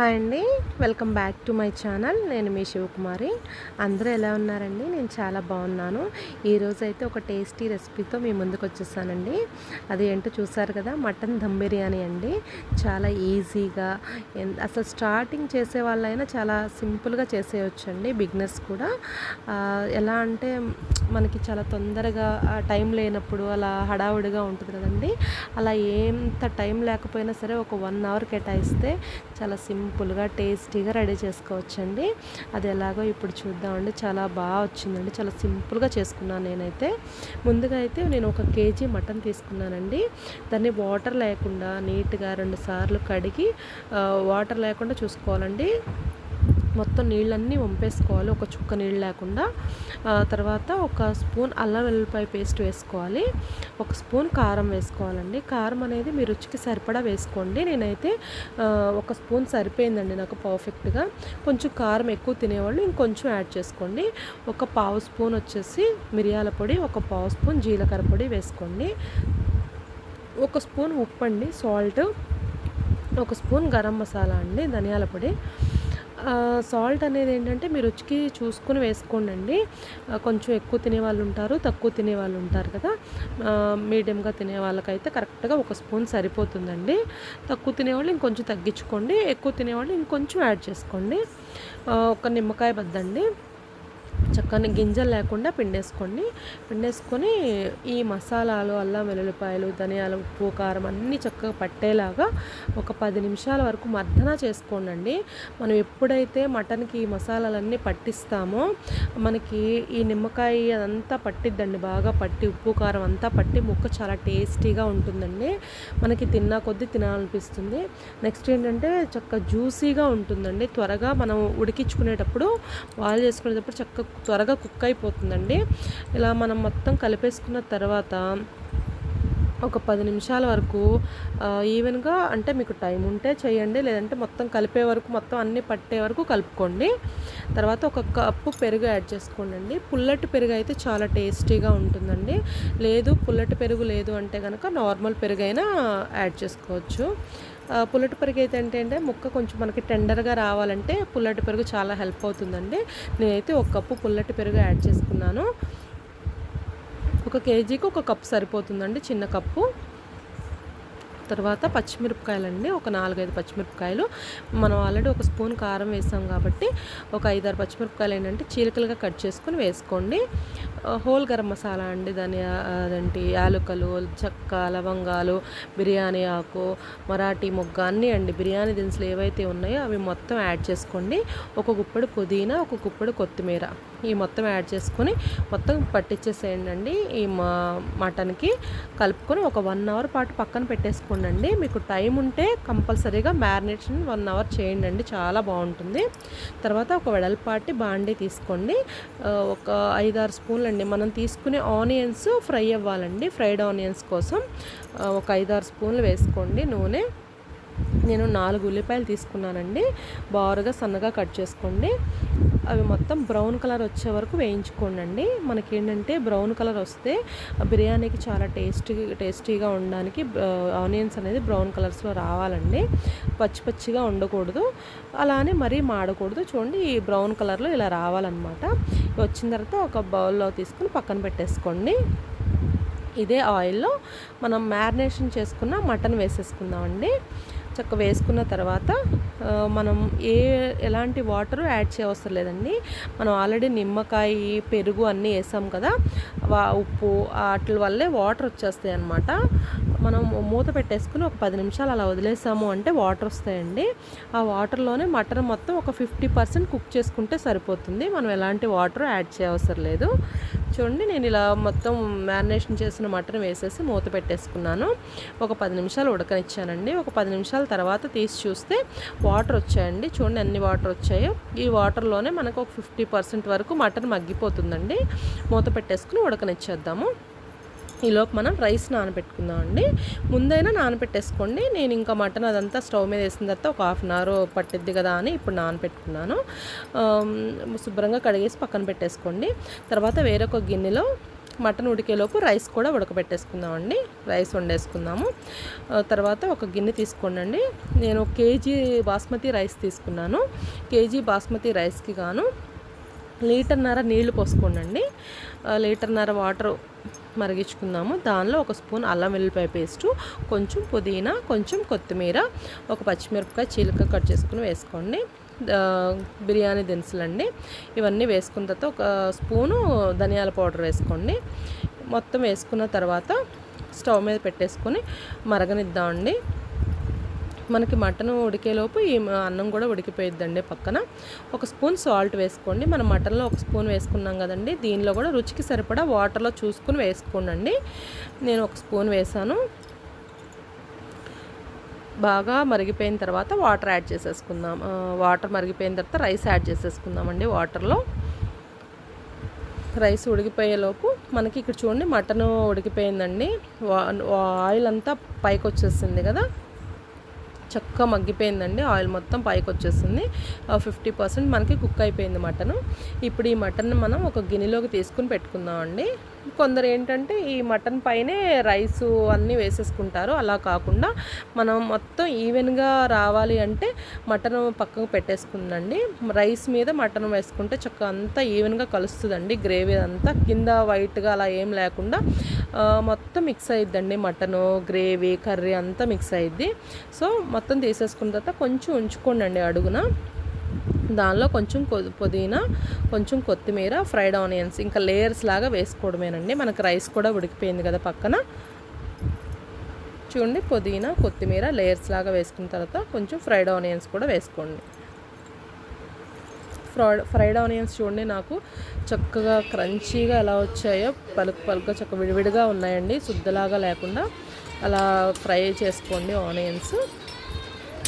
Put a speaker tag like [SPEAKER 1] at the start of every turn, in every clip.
[SPEAKER 1] Hi అండి. Welcome back to my channel. నేను మీ శివకుమారి. అందరూ ఎలా ఉన్నారండి? నేను చాలా బాగున్నాను. ఈరోజు అయితే ఒక టేస్టీ రెసిపీతో మీ ముందుకు వచ్చేసానండి. అది ఏంటో చూసారు కదా? మటన్ దమ్ బిర్యానీ అండి. చాలా ఈజీగా అసలు స్టార్టింగ్ చేసే వాళ్ళైనా చాలా సింపుల్గా చేసేయచ్చండి బిగినర్స్ కూడా. ఎలా అంటే మనకి చాలా తొందరగా టైం లేనప్పుడు అలా హడావుడిగా ఉంటుంది కదండి. అలా ఎంత టైం లేకపోయినా సరే ఒక వన్ అవర్ కేటాయిస్తే చాలా సింపుల్గా టేస్టీగా రెడీ చేసుకోవచ్చండి. అది ఎలాగో ఇప్పుడు చూద్దామండి. చాలా బాగా వచ్చిందండి. చాలా సింపుల్గా చేసుకున్నాను నేనైతే. ముందుగా అయితే నేను ఒక కేజీ మటన్ తీసుకున్నానండి. దాన్ని వాటర్ లేకుండా నీట్గా రెండు సార్లు కడిగి వాటర్ లేకుండా చూసుకోవాలండి. మొత్తం నీళ్ళన్నీ వంపేసుకోవాలి. ఒక చుక్క నీళ్ళు లేకుండా. తర్వాత ఒక స్పూన్ అల్లం వెల్లుల్లిపాయ పేస్ట్ వేసుకోవాలి. ఒక స్పూన్ కారం వేసుకోవాలండి. కారం అనేది మీ రుచికి సరిపడా వేసుకోండి. నేనైతే ఒక స్పూన్ సరిపోయిందండి నాకు పర్ఫెక్ట్గా. కొంచెం కారం ఎక్కువ తినేవాళ్ళు ఇంకొంచెం యాడ్ చేసుకోండి. ఒక పావు స్పూన్ వచ్చేసి మిరియాల పొడి ఒక పావు స్పూన్ జీలకర్ర పొడి వేసుకోండి. ఒక స్పూన్ ఉప్పు అండి సాల్ట్ ఒక స్పూన్ గరం మసాలా అండి ధనియాల పొడి. సాల్ట్ అనేది ఏంటంటే మీరు రుచికి చూసుకొని వేసుకోండి అండి కొంచెం ఎక్కువ తినే వాళ్ళు ఉంటారు తక్కువ తినే వాళ్ళు ఉంటారు కదా. మీడియంగా తినే వాళ్ళకైతే కరెక్ట్గా ఒక స్పూన్ సరిపోతుందండి. తక్కువ తినేవాళ్ళు ఇంకొంచెం తగ్గించుకోండి. ఎక్కువ తినేవాళ్ళు ఇంకొంచెం యాడ్ చేసుకోండి. ఒక నిమ్మకాయ బద్దండి చక్కని గింజలు లేకుండా పిండేసుకోండి. పిండేసుకొని ఈ మసాలాలు అల్లం వెల్లుల్లిపాయలు ధనియాలు ఉప్పు కారం అన్నీ చక్కగా పట్టేలాగా ఒక పది నిమిషాల వరకు మర్దన చేసుకోండి మనం ఎప్పుడైతే మటన్కి ఈ మసాలాలన్నీ పట్టిస్తామో మనకి ఈ నిమ్మకాయ అదంతా పట్టిద్దండి బాగా పట్టి ఉప్పు కారం అంతా పట్టి ముక్క చాలా టేస్టీగా ఉంటుందండి. మనకి తిన్నా కొద్దీ తినాలనిపిస్తుంది. నెక్స్ట్ ఏంటంటే చక్క జ్యూసీగా ఉంటుందండి. త్వరగా మనం ఉడికించుకునేటప్పుడు బాయిల్ చేసుకునేటప్పుడు చక్కగా త్వరగా కుక్ అయిపోతుందండి. ఇలా మనం మొత్తం కలిపేసుకున్న తర్వాత ఒక పది నిమిషాల వరకు ఈవెన్గా అంటే మీకు టైం ఉంటే చేయండి లేదంటే మొత్తం కలిపే వరకు మొత్తం అన్నీ పట్టే వరకు కలుపుకోండి. తర్వాత ఒక కప్పు పెరుగు యాడ్ చేసుకోండి పుల్లటి పెరుగు అయితే చాలా టేస్టీగా ఉంటుందండి. లేదు పుల్లటి పెరుగు లేదు అంటే కనుక నార్మల్ పెరుగు అయినా యాడ్ చేసుకోవచ్చు. పుల్లటి పెరుగు అయితే ఏంటంటే ముక్క కొంచెం మనకి టెండర్గా రావాలంటే పుల్లటి పెరుగు చాలా హెల్ప్ అవుతుందండి. నేనైతే ఒక కప్పు పుల్లటి పెరుగు యాడ్ చేసుకున్నాను. ఒక కేజీకి ఒక కప్పు సరిపోతుందండి చిన్న కప్పు. తర్వాత పచ్చిమిరపకాయలండి. ఒక నాలుగైదు పచ్చిమిరపకాయలు. మనం ఆల్రెడీ ఒక స్పూన్ కారం వేసాం కాబట్టి ఒక ఐదారు పచ్చిమిరపకాయలు ఏంటంటే చీలికలుగా కట్ చేసుకొని వేసుకోండి. హోల్ గరం మసాలా అండి. దాని అదేంటి యాలకులు చెక్క లవంగాలు బిర్యానీ ఆకు మరాఠీ మొగ్గ అన్నీ అండి. బిర్యానీ దినుసులు ఏవైతే ఉన్నాయో అవి మొత్తం యాడ్ చేసుకోండి. ఒక గుప్పడి పుదీనా ఒక గుప్పడి కొత్తిమీర. ఈ మొత్తం యాడ్ చేసుకొని మొత్తం పట్టించేసేయండి అండి ఈ మా మటన్కి కలుపుకొని ఒక వన్ అవర్ పాటు పక్కన పెట్టేసుకోండి మీకు టైం ఉంటే కంపల్సరీగా మ్యారినేషన్ వన్ అవర్ చేయండి అండి చాలా బాగుంటుంది. తర్వాత ఒక వెడల్పాటి బాండీ తీసుకోండి. ఒక ఐదారు స్పూన్లు అండి మనం తీసుకునే ఆనియన్స్ ఫ్రై అవ్వాలండి. ఫ్రైడ్ ఆనియన్స్ కోసం. ఒక ఐదారు స్పూన్లు వేసుకోండి నూనె. నేను నాలుగు ఉల్లిపాయలు తీసుకున్నానండి. బారుగా సన్నగా కట్ చేసుకోండి. అవి మొత్తం బ్రౌన్ కలర్ వచ్చే వరకు వేయించుకోండి మనకి ఏంటంటే బ్రౌన్ కలర్ వస్తే బిర్యానీకి చాలా టేస్టీ టేస్టీగా ఉండడానికి ఆనియన్స్ అనేది బ్రౌన్ కలర్స్లో రావాలండి. పచ్చి పచ్చిగా ఉండకూడదు. అలానే మరీ మాడకూడదు. చూడండి ఈ బ్రౌన్ కలర్లో ఇలా రావాలన్నమాట. వచ్చిన తర్వాత ఒక బౌల్లో తీసుకుని పక్కన పెట్టేసుకోండి. ఇదే ఆయిల్లో మనం మ్యారినేషన్ చేసుకున్న మటన్ వేసేసుకుందామండి. చక్క వేసుకున్న తర్వాత మనం ఏ ఎలాంటి వాటర్ యాడ్ చేయవసరం లేదండి. మనం ఆల్రెడీ నిమ్మకాయ పెరుగు అన్నీ వేసాం కదా ఉప్పు వాటి వల్లే వాటర్ వచ్చేస్తాయి అన్నమాట మనం మూత పెట్టేసుకుని ఒక పది నిమిషాలు అలా వదిలేసాము అంటే వాటర్ వస్తాయండి. ఆ వాటర్లోనే మటన్ మొత్తం ఒక ఫిఫ్టీ పర్సెంట్ కుక్ చేసుకుంటే సరిపోతుంది. మనం ఎలాంటి వాటర్ యాడ్ చేయవసరం లేదు. చూడండి నేను ఇలా మొత్తం మ్యారినేషన్ చేసిన మటన్ వేసేసి మూత పెట్టేసుకున్నాను. ఒక పది నిమిషాలు ఉడకనిచ్చానండి. ఒక పది నిమిషాల తర్వాత తీసి చూస్తే వాటర్ వచ్చాయండి. చూడండి అన్ని వాటర్ వచ్చాయో. ఈ వాటర్లోనే మనకు ఒక ఫిఫ్టీ పర్సెంట్ వరకు మటన్ మగ్గిపోతుందండి. మూత పెట్టేసుకుని ఉడకనిచ్చేద్దాము. ఈలోపు మనం రైస్ నానబెట్టుకుందామండి. ముందైనా నానబెట్టేసుకోండి. నేను ఇంకా మటన్ అదంతా స్టవ్ మీద వేసిన తర్వాత ఒక హాఫ్ అన్ అవర్ పట్టిద్ది కదా అని ఇప్పుడు నానబెట్టుకున్నాను. శుభ్రంగా కడిగేసి పక్కన పెట్టేసుకోండి. తర్వాత వేరొక గిన్నెలో మటన్ ఉడికేలోపు రైస్ కూడా ఉడకబెట్టేసుకుందామండి. రైస్ వండేసుకుందాము. తర్వాత ఒక గిన్నె తీసుకోండి నేను కేజీ బాస్మతి రైస్ తీసుకున్నాను. కేజీ బాస్మతి రైస్కి గాను లీటర్న్నర నీళ్ళు పోసుకోండి లీటర్న్నర వాటర్ మరిగించుకుందాము. దానిలో ఒక స్పూన్ అల్లం వెల్లిపాయ పేస్టు కొంచెం పుదీనా కొంచెం కొత్తిమీర ఒక పచ్చిమిరపకాయ చీలక కట్ చేసుకుని వేసుకోండి. బిర్యానీ దినుసులండి. ఇవన్నీ వేసుకున్న తర్వాత ఒక స్పూను ధనియాల పౌడర్ వేసుకోండి. మొత్తం వేసుకున్న తర్వాత స్టవ్ మీద పెట్టేసుకొని మరగనిద్దామండి. మనకి మటన్ ఉడికేలోపు ఈ అన్నం కూడా ఉడికిపోయిద్దండి పక్కన. ఒక స్పూన్ సాల్ట్ వేసుకోండి. మనం మటన్లో ఒక స్పూన్ వేసుకున్నాం కదండి. దీనిలో కూడా రుచికి సరిపడా వాటర్లో చూసుకుని వేసుకోండి నేను ఒక స్పూన్ వేసాను. బాగా మరిగిపోయిన తర్వాత వాటర్ యాడ్ చేసేసుకుందాం. వాటర్ మరిగిపోయిన తర్వాత రైస్ యాడ్ చేసేసుకుందామండి వాటర్లో. రైస్ ఉడికిపోయేలోపు మనకి ఇక్కడ చూడండి మటన్ ఉడికిపోయిందండి. వా- ఆయిల్ అంతా పైకి వచ్చేసింది కదా. చక్కగా మగ్గిపోయిందండి. ఆయిల్ మొత్తం పైకి వచ్చేసింది. ఫిఫ్టీ పర్సెంట్ మనకి కుక్ అయిపోయింది మటన్. ఇప్పుడు ఈ మటన్ మనం ఒక గిన్నెలోకి తీసుకుని పెట్టుకుందామండి. కొందరు ఏంటంటే ఈ మటన్ పైనే రైస్ అన్నీ వేసేసుకుంటారు. అలా కాకుండా మనం మొత్తం ఈవెన్గా రావాలి అంటే మటన్ పక్కకు పెట్టేసుకుందండి. రైస్ మీద మటన్ వేసుకుంటే చక్క అంతా ఈవెన్గా కలుస్తుందండి. గ్రేవీ అంతా కింద వైట్గా అలా ఏం లేకుండా మొత్తం మిక్స్ అయిద్దండి మటను గ్రేవీ కర్రీ అంతా మిక్స్ అయిద్ది. సో మొత్తం తీసేసుకున్న తర్వాత కొంచెం ఉంచుకోండి అడుగున. దానిలో కొంచెం పుదీనా కొంచెం కొత్తిమీర ఫ్రైడ్ ఆనియన్స్ ఇంకా లేయర్స్ లాగా వేసుకోవడమేనండి. మనకు రైస్ కూడా ఉడికిపోయింది కదా పక్కన. చూడండి పుదీనా కొత్తిమీర లేయర్స్ లాగా వేసుకున్న తర్వాత కొంచెం ఫ్రైడ్ ఆనియన్స్ కూడా వేసుకోండి. ఫ్రైడ్ ఫ్రైడ్ ఆనియన్స్ చూడండి నాకు చక్కగా క్రంచీగా ఎలా వచ్చాయో పలుకు పలుకు చక్క విడివిడిగా ఉన్నాయండి. శుద్ధలాగా లేకుండా అలా ఫ్రై చేసుకోండి ఆనియన్స్.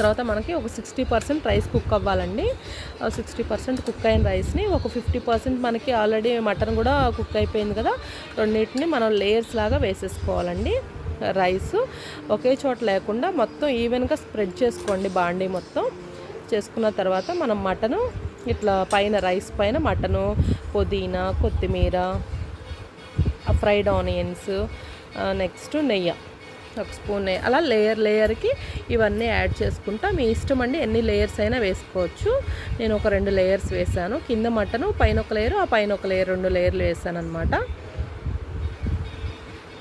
[SPEAKER 1] తర్వాత మనకి ఒక సిక్స్టీ పర్సెంట్ రైస్ కుక్ అవ్వాలండి. సిక్స్టీ పర్సెంట్ కుక్ అయిన రైస్ని ఒక ఫిఫ్టీ పర్సెంట్ మనకి ఆల్రెడీ మటన్ కూడా కుక్ అయిపోయింది కదా రెండింటిని మనం లేయర్స్ లాగా వేసేసుకోవాలండి రైస్. ఒకే చోట లేకుండా మొత్తం ఈవెన్గా స్ప్రెడ్ చేసుకోండి బాండీ మొత్తం. చేసుకున్న తర్వాత మనం మటను ఇట్లా పైన రైస్ పైన మటను పుదీనా కొత్తిమీర ఫ్రైడ్ ఆనియన్స్ నెక్స్ట్ నెయ్యి. ఒక స్పూన్ అలా లేయర్ లేయర్కి ఇవన్నీ యాడ్ చేసుకుంటా. మీ ఇష్టం అండి ఎన్ని లేయర్స్ అయినా వేసుకోవచ్చు. నేను ఒక రెండు లేయర్స్ వేసాను. కింద మటను పైన ఒక లేయర్ ఆ పైన ఒక లేయర్ రెండు లేయర్లు వేసాను అనమాట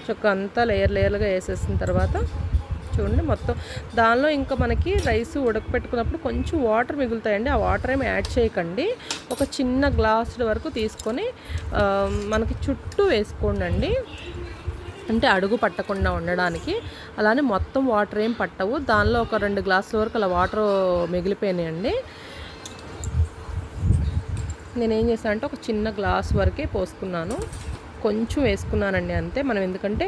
[SPEAKER 1] చొక్క అంతా లేయర్ లేయర్లుగా వేసేసిన తర్వాత చూడండి మొత్తం. దానిలో ఇంకా మనకి రైస్ ఉడకపెట్టుకున్నప్పుడు కొంచెం వాటర్ మిగులుతాయండి. ఆ వాటర్ ఏమి యాడ్ చేయకండి. ఒక చిన్న గ్లాసుల వరకు తీసుకొని మనకి చుట్టూ వేసుకోండి అంటే అడుగు పట్టకుండా ఉండడానికి. అలానే మొత్తం వాటర్ ఏం పట్టవు. దానిలో ఒక రెండు గ్లాసుల వరకు అలా వాటర్ మిగిలిపోయినాయండి. నేనేం చేశాను అంటే ఒక చిన్న గ్లాస్ వరకే పోసుకున్నాను. కొంచెం వేసుకున్నానండి అంతే. మనం ఎందుకంటే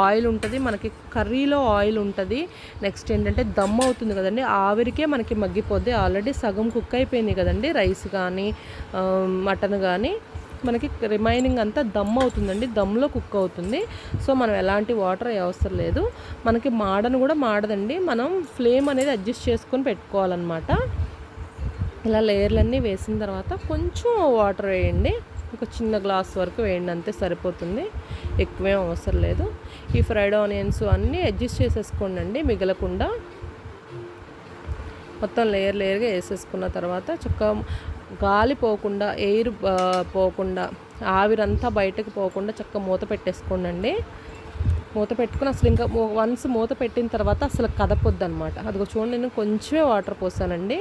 [SPEAKER 1] ఆయిల్ ఉంటుంది మనకి కర్రీలో ఆయిల్ ఉంటుంది. నెక్స్ట్ ఏంటంటే దమ్ అవుతుంది కదండి. ఆవిరికే మనకి మగ్గిపోద్ది. ఆల్రెడీ సగం కుక్ అయిపోయింది కదండి. రైస్ కానీ మటన్ కానీ. మనకి రిమైనింగ్ అంతా దమ్ అవుతుందండి దమ్లో కుక్ అవుతుంది. సో మనం ఎలాంటి వాటర్ అవసరం లేదు. మనకి మాడను కూడా మాడదండి. మనం ఫ్లేమ్ అనేది అడ్జస్ట్ చేసుకొని పెట్టుకోవాలన్నమాట. ఇలా లేయర్లన్నీ వేసిన తర్వాత కొంచెం వాటర్ వేయండి. ఒక చిన్న గ్లాస్ వరకు వేయండి అంతే సరిపోతుంది. ఎక్కువేం అవసరం లేదు. ఈ ఫ్రైడ్ ఆనియన్స్ అన్నీ అడ్జస్ట్ చేసేసుకోండి మిగలకుండా. మొత్తం లేయర్ లేయర్గా వేసేసుకున్న తర్వాత చక్కగా గాలి పోకుండా ఎయిర్ పోకుండా ఆవిరంతా బయటకు పోకుండా చక్కగా మూత పెట్టేసుకోండి మూత పెట్టుకుని అసలు ఇంకా వన్స్ మూత పెట్టిన తర్వాత అసలు కదపొద్దు అనమాట అదిగో చూడండి నేను కొంచెమే వాటర్ పోసానండి.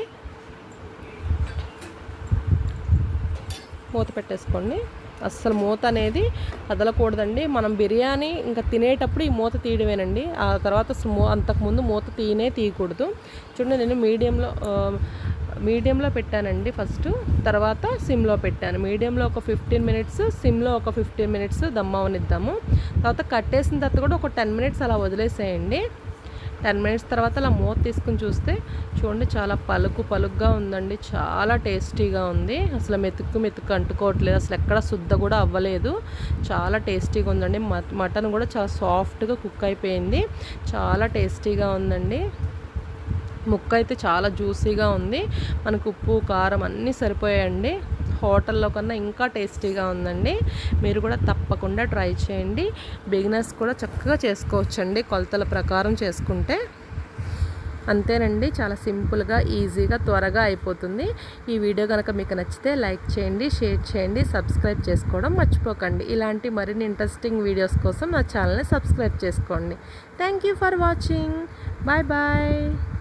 [SPEAKER 1] మూత పెట్టేసుకోండి. అస్సలు మూత అనేది కదలకూడదండి. మనం బిర్యానీ ఇంకా తినేటప్పుడు ఈ మూత తీయడమేనండి. ఆ తర్వాత అంతకుముందు మూత తీయనే తీయకూడదు. చూడండి నేను మీడియంలో మీడియంలో పెట్టానండి ఫస్ట్. తర్వాత సిమ్లో పెట్టాను. మీడియంలో ఒక ఫిఫ్టీన్ మినిట్స్ సిమ్లో ఒక ఫిఫ్టీన్ మినిట్స్ దమ్ అవనిద్దాము. తర్వాత కట్టేసిన తర్వాత కూడా ఒక టెన్ మినిట్స్ అలా వదిలేసేయండి. టెన్ మినిట్స్ తర్వాత అలా మూత తీసుకుని చూస్తే చూడండి చాలా పలుకు పలుకుగా ఉందండి. చాలా టేస్టీగా ఉంది. అసలు మెతుక్కు మెతుక్కు అంటుకోవట్లేదు. అసలు ఎక్కడ శుద్ధ కూడా అవ్వలేదు. చాలా టేస్టీగా ఉందండి. మట్- మటన్ కూడా చాలా సాఫ్ట్గా కుక్ అయిపోయింది. చాలా టేస్టీగా ఉందండి. ముక్క అయితే చాలా జ్యూసీగా ఉంది. మనకు ఉప్పు కారం అన్నీ సరిపోయాయండి. హోటల్లో కన్నా ఇంకా టేస్టీగా ఉందండి. మీరు కూడా తప్పకుండా ట్రై చేయండి. బిగినర్స్ కూడా చక్కగా చేసుకోవచ్చండి కొలతల ప్రకారం చేసుకుంటే. అంతేనండి చాలా సింపుల్గా ఈజీగా త్వరగా అయిపోతుంది. ఈ వీడియో కనుక మీకు నచ్చితే లైక్ చేయండి షేర్ చేయండి సబ్స్క్రైబ్ చేసుకోవడం మర్చిపోకండి. ఇలాంటి మరిన్ని ఇంట్రెస్టింగ్ వీడియోస్ కోసం నా ఛానల్ని సబ్స్క్రైబ్ చేసుకోండి. Thank you for watching. Bye bye.